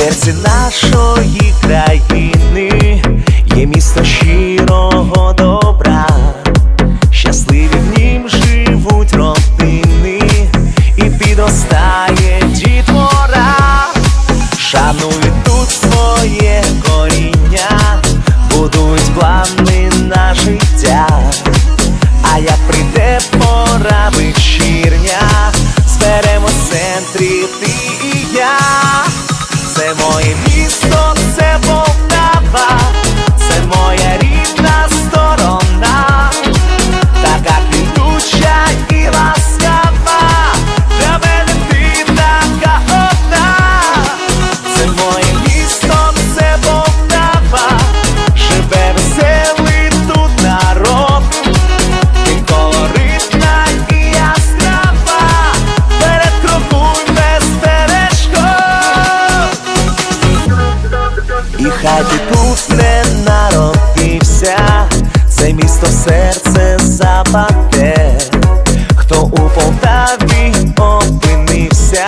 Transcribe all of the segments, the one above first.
серці нашої країни. Є місто щирого добра, щасливі в нім живуть родини, і підростає дітвора, шанують тут своє коріння, будують плани на життя. А як прийде пора вечірня, Полтаві опинився,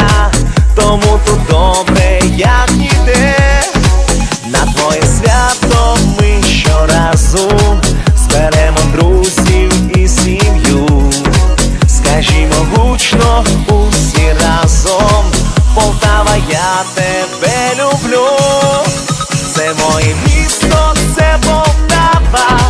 тому тут добре, як ніде. На твоє свято ми щоразу зберемо друзів і сім'ю. Скажімо гучно усі разом. Полтава, я тебе люблю. Це моє місто, це Полтава.